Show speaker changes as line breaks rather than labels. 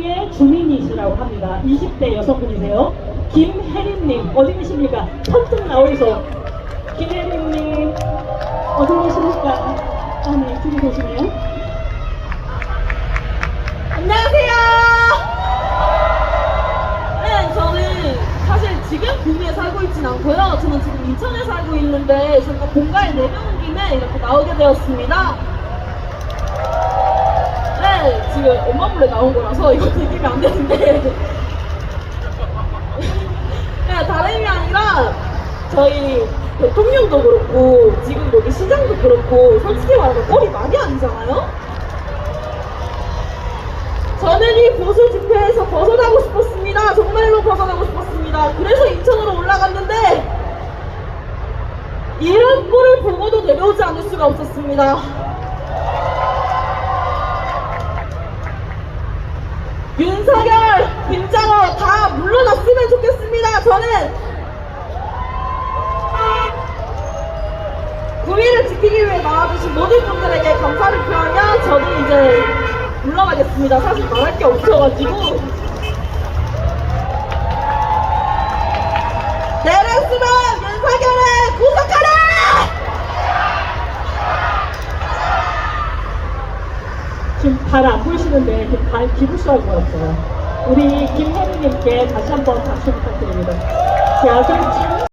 지구의 주민이시라고 합니다. 20대 여성분이세요. 김혜림님 어디 계십니까? 펀뜩 나오셔서 김혜림님 어디 계십니까? 아, 네, 저기 계시네요.
안녕하세요. 네, 저는 사실 지금 구미에 살고 있진 않고요. 저는 지금 인천에 살고 있는데 저희가 본가에 내려온 김에 이렇게 나오게 되었습니다. 네, 지금 엄마 몰래 나온 거라서 이거 들키면 안 되는데. 네, 다름이 아니라 저희 대통령도 그렇고 지금 여기 시장도 그렇고 솔직히 말하면 꼴이 많이 아니잖아요? 저는 이 보수 집회에서 벗어나고 싶었습니다. 정말로 벗어나고 싶었습니다. 그래서 인천으로 올라갔는데 이런 꼴을 보고도 내려오지 않을 수가 없었습니다. 윤석열, 김장호 다 물러났으면 좋겠습니다. 저는 구미를 지키기 위해 나와주신 모든 분들에게 감사를 표하며 저는 이제 물러가겠습니다. 사실 말할 게 없어가지고.
지금 잘 안 보이시는데 발 기부스할 것 같아요. 우리 김혜림님께 다시 한번 박수 부탁드립니다. 지금